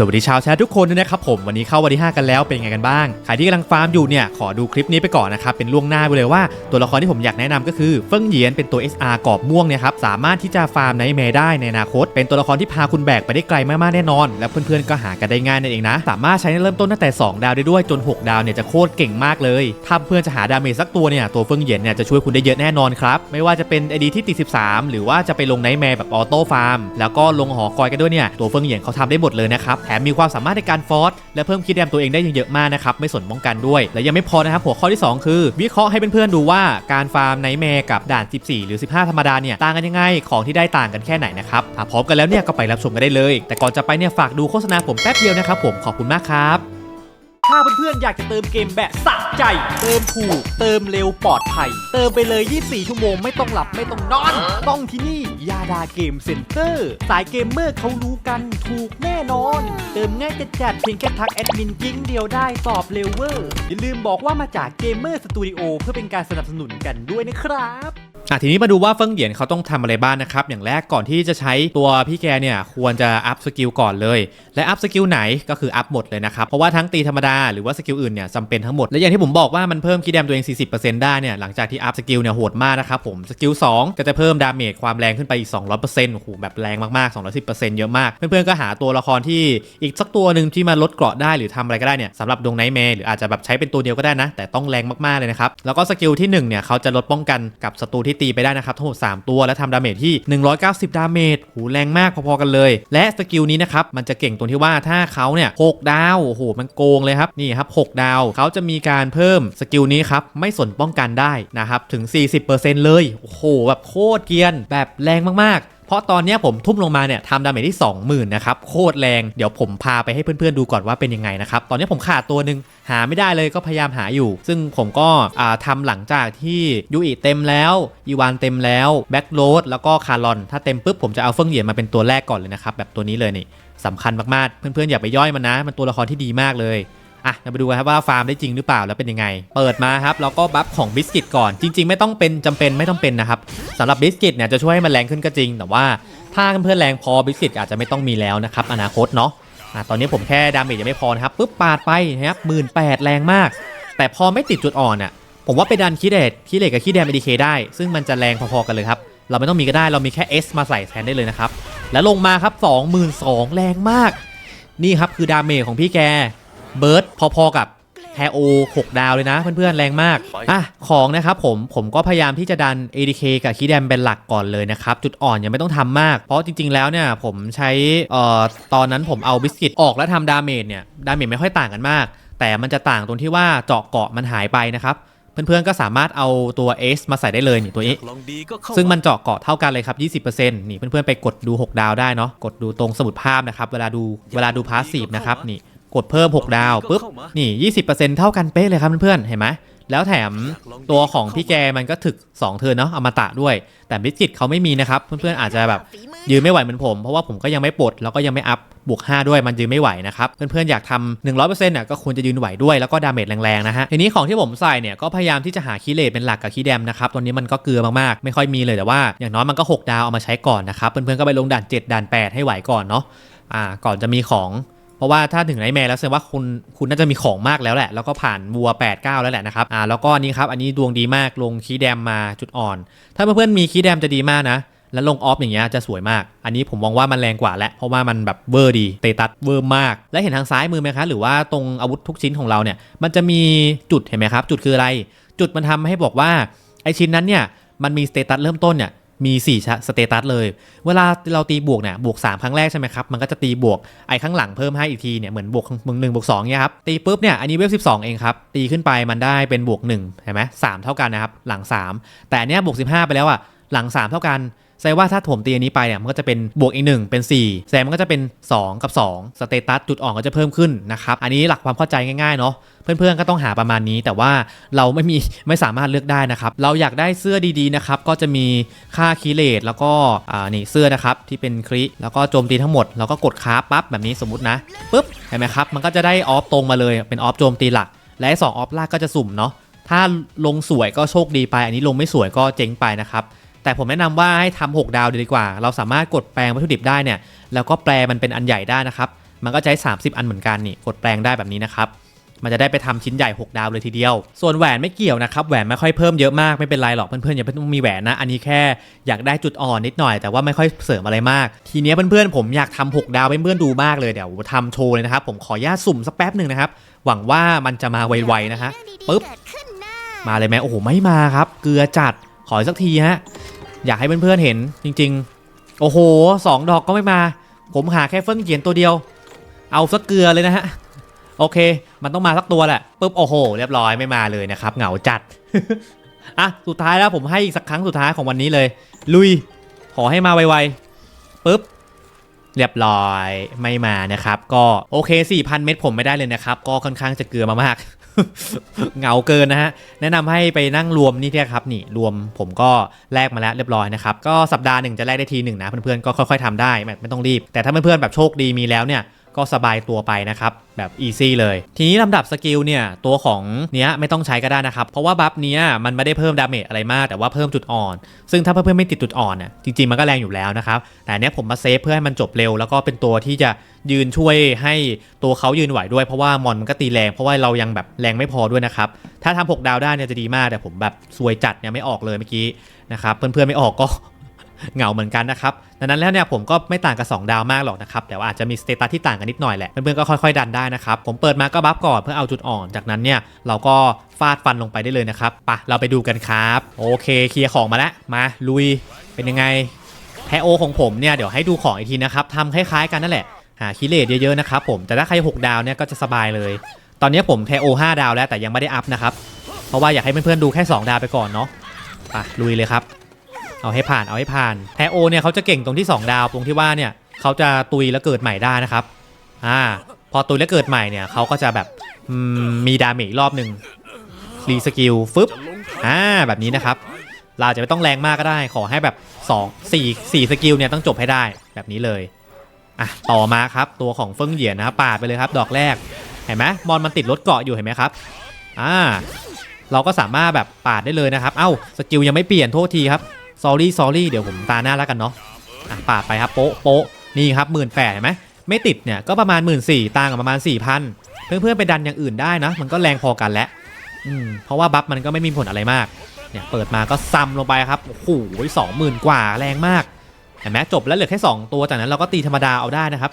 สวัสดีชาวแชททุกคนด้วยนะครับผมวันนี้เข้าวันที่ 5 กันแล้วเป็นไงกันบ้าง ใครที่กำลังฟาร์มอยู่เนี่ยขอดูคลิปนี้ไปก่อนนะครับ เป็นล่วงหน้าไปเลยว่าตัวละครที่ผมอยากแนะนำก็คือเฟิ่งเหยียนเป็นตัว SR กรอบม่วงเนี่ยครับสามารถที่จะฟาร์มในเมได้ในอนาคต เป็นตัวละครที่พาคุณแบกไปได้ไกลมากๆแน่นอน และเพื่อนๆก็หากันได้ง่ายนั่นเองนะ สามารถใช้เริ่มต้นตั้งแต่ 2 ดาวได้ด้วยจน 6 ดาวเนี่ยจะโคตรเก่งมากเลยถ้าเพื่อนจะหาดาเมจสักตัวเนี่ยตัวเฟิ่งเหยียนเนี่ยจะช่วยคุณได้เยอะแน่นอนครับไม่ว่าจะเป็นไอดีที่ติด13 หรือว่าจะไปลงในแมแบบออโต้ฟาร์มแล้วก็ลงหอคอยกันด้วยเนี่ยตัวเฟิ่งเหยียนเขาทำได้หมดเลยนะครับแถมมีความสามารถในการฟอร์สและเพิ่มคิดแดมตัวเองได้เยอะมากนะครับไม่สนป้องกันด้วย และยังไม่พอนะครับหัวข้อที่ 2 คือ วิเคราะห์ให้เพื่อนๆดูว่าการฟาร์มไนแมร์กับด่าน 14 หรือ 15 ธรรมดาเนี่ยต่างกันยังไงของที่ได้ต่างกันแค่ไหนนะครับถ้าพร้อมกันแล้วเนี่ยก็ไปรับชมกันได้เลย แต่ก่อนจะไปเนี่ยฝากดูโฆษณาผมแป๊บเดียวนะครับผมขอบคุณมากครับ ถ้าเพื่อนๆอยากจะเติมเกมแบบสะใจ เติมถูก เติมเร็วปลอดภัย เติมไปเลย 24 ชั่วโมงไม่ต้องหลับไม่ต้องนอน ต้องที่นี่ยาดาเกมเซ็นเตอร์ สายเกมเมอร์เขารู้กันถูกแน่นอน เติมง่ายจัดจัดๆเพียงแค่ทักแอดมินจิ้งเดียวได้ตอบเร็วเวอร์อย่าลืมบอกว่ามาจากเกมเมอร์สตูดิโอเพื่อเป็นการสนับสนุนกันด้วยนะครับ อะทีนี้มาดูว่าเฟิงเหยียนเขาต้องทำอะไรบ้างนะครับ อย่างแรกก่อนที่จะใช้ตัวพี่แกเนี่ยควรจะอัพสกิลก่อนเลย และอัพสกิลไหนก็คืออัพหมดเลยนะครับ เพราะว่าทั้งตีธรรมดาหรือว่าสกิลอื่นเนี่ยจำเป็นทั้งหมด และอย่างที่ผมบอกว่ามันเพิ่มคีย์แดมตัวเอง 40%ได้เนี่ยหลังจากที่อัพสกิลเนี่ยโหดมากนะครับผมสกิล2ก็จะเพิ่มดาเมจความแรงขึ้นไปอีก 200%โอ้โหแบบแรงมากๆ 210%เยอะมากเพื่อนๆก็หาตัวละครที่อีกสักตัวหนึ่งที่มาลดเกราะได้หรือทำอะไรก็ได้เนี่ยสำหรับดวงไนท์แมร์หรืออาจจะแบบใช้เป็นตัวเดียวก็ได้นะแต่ต้องแรงมากๆเลยนะครับแล้วก็สกิลที่หนึ่งเนี่ยเขาจะลดป้องกันกับศัตรูที่ตีไปได้นะครับทั้งหมด3ตัวและทำดาเมจที่ 190 ดาเมจหูแรงมากพอๆกันเลย และสกิลนี้นะครับมันจะเก่งตรงที่ว่าถ้าเขาเนี่ย6ดาวโอ้โหมันโกงเลยครับนี่ครับ6ดาวเขาจะมีการเพิ่มสกิลนี้ครับไม่สนป้องกันได้นะครับถึง 40%เลยโอ้โหแบบโคตรเกียนแบบแรงมากๆ เพราะตอนนี้ผมทุ่มลงมาเนี่ยทำดาเมจที่ 20,000นะครับโคตรแรงเดี๋ยวผมพาไปให้เพื่อนๆดูก่อนว่าเป็นยังไงนะครับตอนนี้ผมขาดตัวหนึ่งหาไม่ได้เลยก็พยายามหาอยู่ ซึ่งผมก็อ่าทำหลังจากที่ยูอิเต็มแล้วอีวานเต็มแล้วแบ็กโรดแล้วก็คารอนถ้าเต็มปุ๊บผมจะเอาเฟิงเหยียนมาเป็นตัวแรกก่อนเลยนะครับแบบตัวนี้เลยนี่สำคัญมากๆเพื่อนๆอย่าไปย่อยมันนะ มันตัวละครที่ดีมากเลย อะเราไปดูกันครับว่าฟาร์มได้จริงหรือเปล่าแล้วเป็นยังไง เปิดมาครับแล้วก็บัฟของบิสกิตก่อนจริง ๆ ไม่ต้องเป็นจำเป็นไม่ต้องเป็นนะครับสำหรับบิสกิตเนี่ยจะช่วยให้มันแรงขึ้นก็จริง แต่ว่าถ้าเพื่อนแรงพอบิสกิตอาจจะไม่ต้องมีแล้วนะครับอนาคตเนาะอะตอนนี้ผมแค่ดาเมจยังไม่พอนะครับปุ๊บปาดไปนะครับหมื่นแปดแรงมาก แต่พอไม่ติดจุดอ่อนอะผมว่าไปดันคีเดตคีเดตกับคีแดมเอดีเคได้ ซึ่งมันจะแรงพอๆกันเลยครับเราไม่ต้องมีก็ได้เรามีแค่ S มาใส่แทนได้เลยนะครับแล้วลงมาครับ 22,000แรงมาก นี่ครับคือดาเมจของพี่แก เบิร์ดพอๆกับแทโอ6ดาวเลยนะเพื่อนๆแรงมาก อะ ของนะครับผมผมก็พยายามที่จะดัน ADK กับคีแดมเป็นหลักก่อนเลยนะครับ จุดอ่อนยังไม่ต้องทำมาก เพราะจริงๆแล้วเนี่ย ผมใช้เอ่อตอนนั้นผมเอาบิสกิตออกแล้วทำดาเมจเนี่ย ดาเมจไม่ค่อยต่างกันมาก แต่มันจะต่างตรงที่ว่าเจาะเกาะมันหายไปนะครับเพื่อนๆ ก็สามารถเอาตัว S มาใส่ได้เลยนี่ตัวนี้ลองดีก็เข้าซึ่งมันเจาะเกาะเท่ากันเลยครับ 20%นี่เพื่อนๆ ไปกดดู 6 ดาวได้เนาะ กดดูตรงสมุดภาพนะครับ เวลาดูเวลาดูพาสซีฟนะครับนี่ กดเพิ่ม 6 ดาวปุ๊บนี่ 20%เท่ากันเป๊ะเลยครับเพื่อนๆเห็นไหมแล้วแถมตัวของพี่แกมันก็ถึก 2 เทิร์นเนาะอมตะด้วย แต่บิสกิตเขาไม่มีนะครับ เพื่อนๆอาจจะแบบยืนไม่ไหวเหมือนผม เพราะว่าผมก็ยังไม่ปลดแล้วก็ยังไม่อัพบวก 5 ด้วยมันยืนไม่ไหวนะครับ เพื่อนๆอยากทำ100%เนี่ยก็ควรจะยืนไหวด้วยแล้วก็ดาเมจแรงๆนะฮะทีนี้ของที่ผมใส่เนี่ยก็พยายามที่จะหาคีเลตเป็นหลักกับคีแดมนะครับตอนนี้มันก็เกลือมากๆ ไม่ค่อยมีเลยแต่ว่าอย่างน้อยมันก็ 6 ดาวเอามาใช้ก่อนนะครับเพื่อนๆก็ไปลงด่าน 7 ด่าน 8 ให้ไหวก่อนเนาะอ่าก่อนจะมีของ เพราะว่าถ้าถึงไนแมร์แล้วแสดงว่าคุณคุณน่าจะมีของมากแล้วแหละ แล้วก็ผ่านวัว 8 9 แล้วแหละนะครับอ่าแล้วก็นนี้ครับอันนี้ดวงดีมากลงคีย์แดมมาจุดอ่อน ถ้าเพื่อนๆมีคีย์แดมจะดีมากนะ แล้วลงออฟอย่างเงี้ยจะสวยมาก อันนี้ผมมองว่ามันแรงกว่าแหละเพราะว่ามันแบบเวอร์ดีเตตัสเวอร์มาก และเห็นทางซ้ายมือไหมคะหรือว่าตรงอาวุธทุกชิ้นของเราเนี่ยมันจะมีจุดเห็นไหมครับ จุดคืออะไร จุดมันทำให้บอกว่าไอชิ้นนั้นเนี่ยมันมีสเตตัสเริ่มต้นเนี่ย มี4สเตตัสเลย เวลาเราตีบวกเนี่ยบวก 3 ครั้งแรกใช่ไหมครับ มันก็จะตีบวกไอ้ข้างหลังเพิ่มให้อีกทีเนี่ยเหมือนบวกมึงหนึ่งบวกสองเนี่ยครับ ตีปุ๊บเนี่ยอันนี้เวฟ12เองครับ ตีขึ้นไปมันได้เป็นบวก1เห็นไหมสามเท่ากันนะครับหลัง 3 แต่อันเนี้ยบวก15 ไปแล้วอะ หลัง 3 เท่ากันแสดงว่าถ้าผมตีอันนี้ไปเนี่ยมันก็จะเป็นบวกอีกหนึ่งเป็น4แสดงมันก็จะเป็น 2 กับ 2 สเตตัสจุดอ่อนก็จะเพิ่มขึ้นนะครับ อันนี้หลักความเข้าใจง่ายๆเนาะเพื่อนๆก็ต้องหาประมาณนี้ แต่ว่าเราไม่มีไม่สามารถเลือกได้นะครับ เราอยากได้เสื้อดีๆนะครับก็จะมีค่าคีเลตแล้วก็อ่านี่เสื้อนะครับที่เป็นคริแล้วก็โจมตีทั้งหมดแล้วก็กดค้าปั๊บแบบนี้สมมตินะปุ๊บเห็นไหมครับมันก็จะได้ออฟตรงมาเลยเป็นออฟโจมตีหลัก และไอ้สองออฟลางก็จะสุ่มเนาะถ้าลงสวยก็โชคดีไป อันนี้ลงไม่สวยก็เจ๊งไปนะครับ แต่ผมแนะนำว่าให้ทำ6ดาวดีกว่า เราสามารถกดแปลงวัตถุดิบได้เนี่ยแล้วก็แปลมันเป็นอันใหญ่ได้นะครับ มันก็ใช้ 30 อันเหมือนกันนี่กดแปลงได้แบบนี้นะครับมันจะได้ไปทำชิ้นใหญ่ 6 ดาวเลยทีเดียว ส่วนแหวนไม่เกี่ยวนะครับ แหวนไม่ค่อยเพิ่มเยอะมาก ไม่เป็นไรหรอกเพื่อนๆอย่าเพิ่งมีแหวนนะ อันนี้แค่อยากได้จุดอ่อนนิดหน่อย แต่ว่าไม่ค่อยเสริมอะไรมาก ทีเนี้ยเพื่อนๆผมอยากทำ6ดาวเพื่อนๆดูมากเลย เดี๋ยวทำโชว์เลยนะครับ ผมขอญาตสุ่มสักแป๊บหนึ่งนะครับ หวังว่ามันจะมาไวๆนะฮะ ปึ๊บ มาเลยไหมโอ้โห ไม่มาครับ เกลือจัด ขอสักทีฮะ อยากให้เพื่อนๆเห็นจริง ๆ โอ้โหสองดอกก็ไม่มา ผมหาแค่เฟิ่งเหยียนตัวเดียว เอาสักเกลือเลยนะฮะ โอเค มันต้องมาสักตัวแหละปุ๊บโอ้โห เรียบร้อยไม่มาเลยนะครับ เหงาจัดอะสุดท้ายแล้วผมให้อีกสักครั้งสุดท้ายของวันนี้เลย ลุย ขอให้มาไวๆปุ๊บเรียบร้อยไม่มานะครับ ก็โอเค4,000 เม็ดผมไม่ได้เลยนะครับ ก็ค่อนข้างจะเกลือมามากเหงาเกินนะฮะ แนะนำให้ไปนั่งรวมนี่เนี่ยครับนี่รวมผมก็แลกมาแล้วเรียบร้อยนะครับ ก็สัปดาห์หนึ่งจะแลกได้ทีหนึ่งนะเพื่อนๆก็ค่อยๆทำได้ไม่ต้องรีบ แต่ถ้าเพื่อนๆแบบโชคดีมีแล้วเนี่ย ก็สบายตัวไปนะครับ แบบอีซี่เลย ทีนี้ลำดับสกิลเนี่ย ตัวของเนี้ยไม่ต้องใช้ก็ได้นะครับ เพราะว่าบัฟเนี้ยมันไม่ได้เพิ่มดาเมจอะไรมาก แต่ว่าเพิ่มจุดอ่อน ซึ่งถ้าเพื่อนๆไม่ติดจุดอ่อนเนี่ยจริงๆมันก็แรงอยู่แล้วนะครับ แต่เนี้ยผมมาเซฟเพื่อให้มันจบเร็ว แล้วก็เป็นตัวที่จะยืนช่วยให้ตัวเขายืนไหวด้วยเพราะว่ามอนมันก็ตีแรง เพราะว่าเรายังแบบแรงไม่พอด้วยนะครับถ้าทำหกดาวได้เนี่ยจะดีมากแต่ผมแบบซวยจัดเนี่ยไม่ออกเลยเมื่อกี้นะครับเพื่อนๆไม่ออกก็ เหงาเหมือนกันนะครับดังนั้นแล้วเนี่ยผมก็ไม่ต่างกับ2ดาวมากหรอกนะครับแต่ว่าอาจจะมีสเตตัสที่ต่างกันนิดหน่อยแหละเพื่อนๆก็ค่อยๆดันได้นะครับผมเปิดมาก็บัฟก่อนเพื่อเอาจุดอ่อน จากนั้นเนี่ยเราก็ฟาดฟันลงไปได้เลยนะครับปะเราไปดูกันครับโอเคเคลียร์ของมาแล้วมาลุยเป็นยังไงแทโอของผมเนี่ยเดี๋ยวให้ดูของอีกทีนะครับทำคล้ายๆกันนั่นแหละหาคิเลตเยอะๆนะครับผมแต่ถ้าใคร 6 ดาวเนี่ยก็จะสบายเลย ตอนนี้ผมแทโอ5ดาวแล้วแต่ยังไม่ได้อัพนะครับเพราะว่าอยากให้เพื่อนๆดูแค่ 2 ดาวไปก่อนเนาะไปลุยเลยครับ เอาให้ผ่านเอาให้ผ่านแทโอเนี่ยเขาจะเก่งตรงที่ 2 ดาวตรงที่ว่าเนี่ยเขาจะตุยแล้วเกิดใหม่ได้นะครับอ่าพอตุยแล้วเกิดใหม่เนี่ยเขาก็จะแบบมีดาเมจรอบหนึ่งรีสกิลฟึบอ่าแบบนี้นะครับ เราจะไม่ต้องแรงมากก็ได้ ขอให้แบบ 2 4 4สกิลเนี่ยต้องจบให้ได้แบบนี้เลยอะต่อมาครับตัวของเฟิงเหยียนนะครับปาดไปเลยครับ ดอกแรกเห็นไหมมอนมันติดรถเกาะอยู่เห็นไหมครับอ่าเราก็สามารถแบบปาดได้เลยนะครับ เอ้าสกิลยังไม่เปลี่ยนโทษทีครับ s อรี่ s อรี่เดี๋ยวผมตาหน้าแล้วกันเนาะอะปาดไปครับโป๊ะโป๊ะนี่ครับหมื่นแปดเห็นไหมไม่ติดเนี่ยก็ประมาณหมื่นสี่ต่างกับประมาณ4ี่พันเพื่อนๆไปดันอย่างอื่นได้นะ มันก็แรงพอกันแล้วอืมเพราะว่าบัฟมันก็ไม่มีผลอะไรมากเนี่ยเปิดมาก็ซ้ำลงไปครับโอ้โหสองหมื่นกว่าแรงมากเห็นไหมจบแล้วเหลือแค่ 2 ตัวจากนั้นเราก็ตีธรรมดาเอาได้นะครับ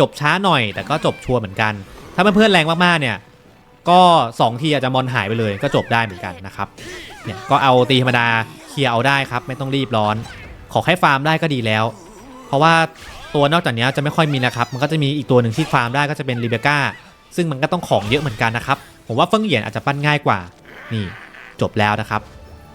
จบช้าหน่อยแต่ก็จบชัวร์เหมือนกัน ถ้าเพื่อนๆแรงมากๆเนี่ยก็ 2 ทีอาจจะมอนหายไปเลยก็จบได้เหมือนกันนะครับเนี่ยก็เอาตีธรรมดา ลียร์เอาได้ครับ ไม่ต้องรีบร้อน ขอแค่ฟาร์มได้ก็ดีแล้ว เพราะว่าตัวนอกจากนี้จะไม่ค่อยมีนะครับ มันก็จะมีอีกตัวหนึ่งที่ฟาร์มได้ก็จะเป็นรีเบก้าซึ่งมันก็ต้องของเยอะเหมือนกันนะครับ ผมว่าเฟิงเหยียนอาจจะปั้นง่ายกว่า นี่จบแล้วนะครับ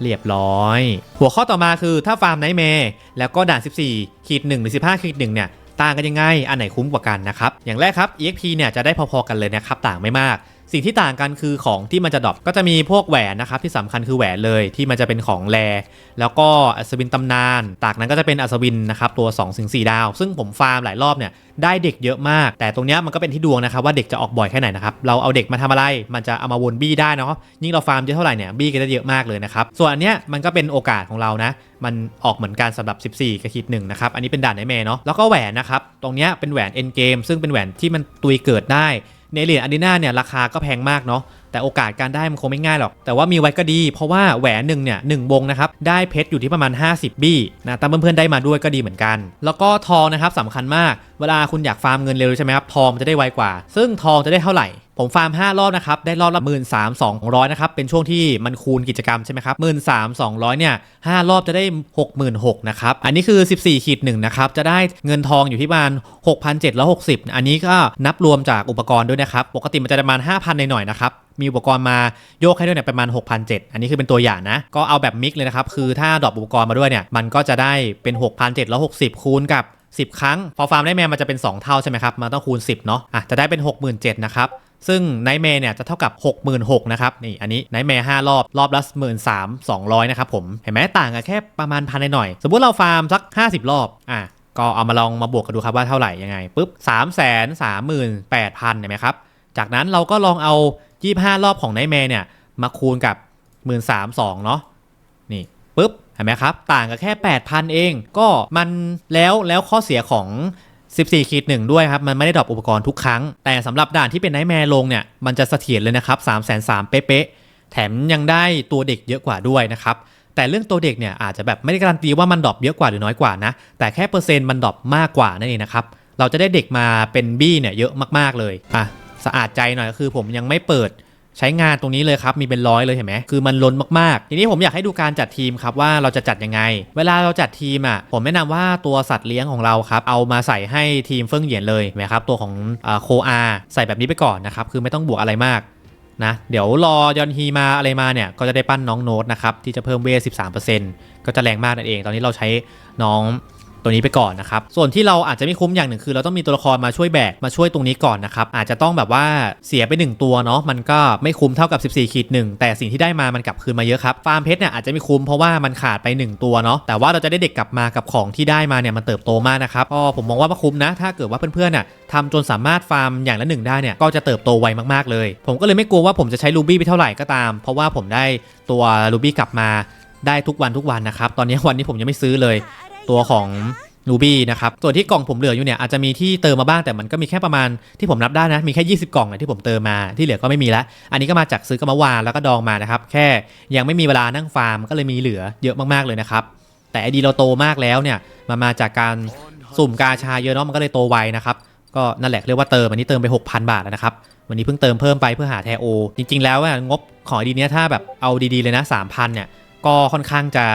เรียบร้อย หัวข้อต่อมาคือถ้าฟาร์มไนท์เมย์แล้วก็ด่าน 14ขีด1หรือ15ขีด1เนี่ยต่างกันยังไง อันไหนคุ้มกว่ากันนะครับ อย่างแรกครับ EXP เนี่ยจะได้พอๆกันเลยนะครับ ต่างไม่มาก สิ่งที่ต่างกันคือของที่มันจะดรอปก็จะมีพวกแหวนนะครับที่สำคัญคือแหวนเลยที่มันจะเป็นของแรแล้วก็อัศวินตำนาน ตากนั้นก็จะเป็นอัศวินนะครับตัว2ถึง4ดาว ซึ่งผมฟาร์มหลายรอบเนี่ยได้เด็กเยอะมาก แต่ตรงนี้มันก็เป็นที่ดวงนะครับว่าเด็กจะออกบ่อยแค่ไหนนะครับเราเอาเด็กมาทำอะไร มันจะเอามาวนบี้ได้เนาะยิ่งเราฟาร์มเยอะเท่าไหร่เนี่ยบี้ก็จะเยอะมากเลยนะครับส่วนอันเนี้ยมันก็เป็นโอกาสของเรานะมันออกเหมือนกันสำหรับ 14กับขีดหนึ่งนะครับ อันนี้เป็นด่านไนเมย์เนาะ แล้วก็แหวนนะครับ ตรงเนี้ยเป็นแหวนเอ็นเกมซึ่งเป็นแหวนที่มันตุยเกิดได้ ในเหรียญอารีนาเนี่ยราคาก็แพงมากเนาะแต่โอกาสการได้มันคงไม่ง่ายหรอก แต่ว่ามีไว้ก็ดี เพราะว่าแหวนหนึ่งเนี่ยหนึ่งวงนะครับ ได้เพชรอยู่ที่ประมาณ 50 บี้นะตามเพื่อนๆได้มาด้วยก็ดีเหมือนกัน แล้วก็ทองนะครับสำคัญมาก เวลาคุณอยากฟาร์มเงินเร็วใช่ไหมครับทองมันจะได้ไวกว่า ซึ่งทองจะได้เท่าไหร่ ผมฟาร์ม 5 รอบนะครับ ได้รอบละหมื่นสามสองร้อยนะครับ เป็นช่วงที่มันคูณกิจกรรมใช่ไหมครับหมื่นสามสองร้อยเนี่ยห้ารอบจะได้หกหมื่นหกนะครับ อันนี้คือ 14ขีดหนึ่งนะครับ จะได้เงินทองอยู่ที่ประมาณ6,760อันนี้ก็นับรวมจากอุปกรณ์ด้วยนะครับ ปกติมันจะประมาณ5,000ในหน่อยๆนะครับมีอุปกรณ์มาโยกให้ด้วยเนี่ยประมาณ6,700อันนี้คือเป็นตัวอย่างนะ ก็เอาแบบมิกเลยนะครับ คือถ้าดรอปอุปกรณ์มาด้วยเนี่ย มันก็จะได้เป็น 6,760 คูณกับ 10 ครั้ง พอฟาร์มได้แมนมันจะเป็น 2 เท่าใช่ไหมครับมันต้องคูณ 10 เนาะอะจะได้เป็น 67,000นะครับซึ่งไนท์แมร์เนี่ยจะเท่ากับ 66,000นะครับนี่อันนี้ไนท์แมร์5รอบรอบละ13,200นะครับผมเห็นไหมต่างกันแค่ประมาณพันหน่อย สมมุติเราฟาร์มสัก 50 รอบอะก็เอามาลองมาบวกกันดูครับว่าเท่าไหร่ยังไงปุ๊บ3 3 8 0 0 0เห็นไหมครับจากนั้นเราก็ลองเอา 25 รอบของไนท์แมร์เนี่ยมาคูณกับ 13,200เนาะ ปุ๊บเห็นไหมครับ ต่างกันแค่ 8,000 เอง ก็มันแล้วแล้วข้อเสียของ 14ขีดหนึ่งด้วยครับ มันไม่ได้ดรอปอุปกรณ์ทุกครั้ง แต่สำหรับด่านที่เป็นไนท์แมร์ลงเนี่ย มันจะเสถียรเลยนะครับ3 3 0 0 0เป๊ะๆ แถมยังได้ตัวเด็กเยอะกว่าด้วยนะครับแต่เรื่องตัวเด็กเนี่ยอาจจะแบบไม่ได้การันตีว่ามันดรอปเยอะกว่าหรือน้อยกว่านะ แต่แค่เปอร์เซ็นต์มันดรอปมากกว่านั่นเองนะครับ เราจะได้เด็กมาเป็นบี้เนี่ยเยอะมากๆเลย อะ สะอาดใจหน่อยก็คือผมยังไม่เปิด ใช้งานตรงนี้เลยครับ มีเป็นร้อยเลยเห็นไหมคือมันล้นมากๆ ทีนี้ผมอยากให้ดูการจัดทีมครับว่าเราจะจัดยังไง เวลาเราจัดทีมอะผมแนะนำว่าตัวสัตว์เลี้ยงของเราครับเอามาใส่ให้ทีมเฟิ่องเหยียนเลยเห็นไหมครับตัวของโคอาใส่แบบนี้ไปก่อนนะครับคือไม่ต้องบวกอะไรมากนะเดี๋ยวรอยอนฮีมาอะไรมาเนี่ยก็จะได้ปั้นน้องโน้ตนะครับที่จะเพิ่มเวท13%ก็จะแรงมากนั่นเอง ตอนนี้เราใช้น้อง ตัวนี้ไปก่อนนะครับ ส่วนที่เราอาจจะไม่คุ้มอย่างหนึ่งคือเราต้องมีตัวละครมาช่วยแบกมาช่วยตรงนี้ก่อนนะครับ อาจจะต้องแบบว่าเสียไป 1 ตัวเนาะมันก็ไม่คุ้มเท่ากับ 14ขีดหนึ่งแต่สิ่งที่ได้มามันกลับคืนมาเยอะครับฟาร์มเพชรเนี่ยอาจจะไม่คุ้มเพราะว่ามันขาดไป 1 ตัวเนาะแต่ว่าเราจะได้เด็กกลับมากับของที่ได้มาเนี่ยมันเติบโตมากนะครับก็ผมมองว่ามันคุ้มนะ ถ้าเกิดว่าเพื่อนๆน่ะทำจนสามารถฟาร์มอย่างละหนึ่งได้เนี่ยก็จะเติบโตไวมากๆเลย ผมก็เลยไม่กลัวว่าผมจะใช้รูบี้ไปเท่าไหร่ก็ตาม เพราะว่าผมได้ตัวรูบี้กลับมาได้ทุกวันทุกวันนะครับ ตอนนี้วันนี้ผมยังไม่ซื้อเลย ตัวของนูบี้นะครับ ส่วนที่กล่องผมเหลืออยู่เนี่ยอาจจะมีที่เติมมาบ้างแต่มันก็มีแค่ประมาณที่ผมนับได้นะ มีแค่ 20 กล่องเลยที่ผมเติมมาที่เหลือก็ไม่มีแล้ว อันนี้ก็มาจากซื้อกมื่อวานแล้วก็ดองมานะครับ แค่ยังไม่มีเวลานั่งฟาร์มก็เลยมีเหลือเยอะมากๆเลยนะครับ แต่ไอดีเราโตมากแล้วเนี่ยมันมาจากการสุ่มกาชาเยอะเนาะมันก็เลยโตไวนะครับก็นั่นแหละเรียกว่าเติมอันนี้เติมไป 6,000 บาทแล้วนะครับวันนี้เพิ่งเติมเพิ่มไปเพื่อหาแทโอ จริง ๆ แล้วงบของไอดีเนี้ยถ้าแบบเอาดีๆเลยนะ3,000เนี่ยก็ค่อนข้างจะ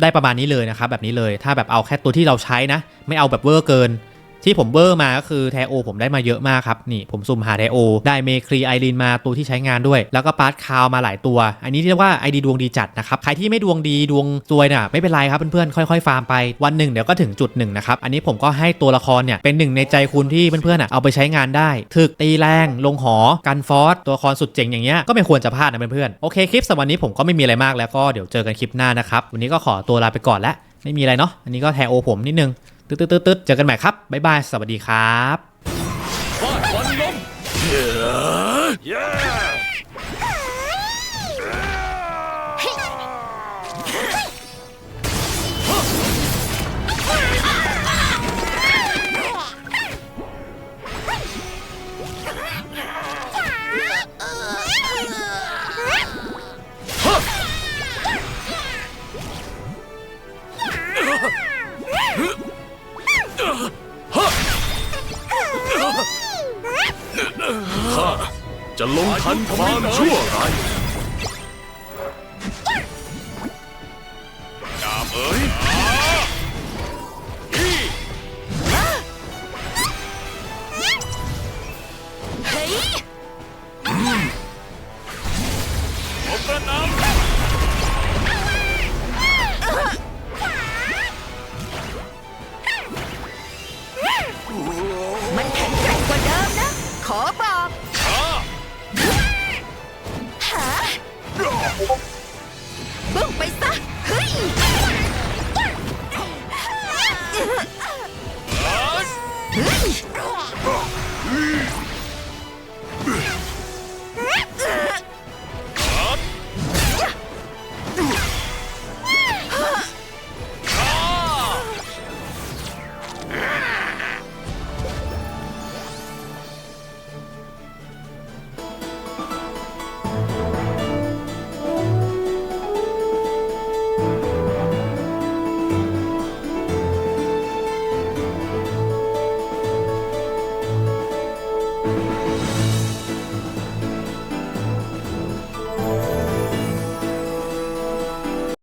ได้ประมาณนี้เลยนะครับแบบนี้เลย ถ้าแบบเอาแค่ตัวที่เราใช้นะ ไม่เอาแบบเวอร์เกิน ที่ผมเบอร์มาก็คือแทโอผมได้มาเยอะมากครับ นี่ผมซุ่มหาแทโอ ได้เมครีไอรีนมาตัวที่ใช้งานด้วย แล้วก็ปาร์ตคาวมาหลายตัว อันนี้เรียกว่าไอดีดวงดีจัดนะครับ ใครที่ไม่ดวงดีดวงซวยน่ะไม่เป็นไรครับเพื่อนๆค่อยๆฟาร์มไปวันหนึ่งเดี๋ยวก็ถึงจุดหนึ่งนะครับ อันนี้ผมก็ให้ตัวละครเนี่ยเป็นหนึ่งในใจคุณที่เพื่อนๆน่ะเอาไปใช้งานได้ถึกตีแรงลงหอกันฟอสตัวละครสุดเจ๋งอย่างเงี้ยก็ไม่ควรจะพลาดนะเพื่อนๆโอเคคลิปสำหรับวันนี้ผมก็ไม่มีอะไรมากแล้วก็เดี๋ยวเจอกันคลิปหน้านะครับวันนี้ก็ขอตัวลาไปก่อนแล้วไม่มีอะไรเนาะอันนี้ก็แทโอผมนิดนึง ตึ๊ดตึ๊ดตึ๊ดตึ๊ดเจอกันใหม่ครับ บ๊ายบาย สวัสดีครับฟาดฟันลมเย้ ชั่วร้ายดาบเอ๋ยพี่เฮ้ยผมกระนำมันแข็งแกร่งกว่าเดิมนะ ขอ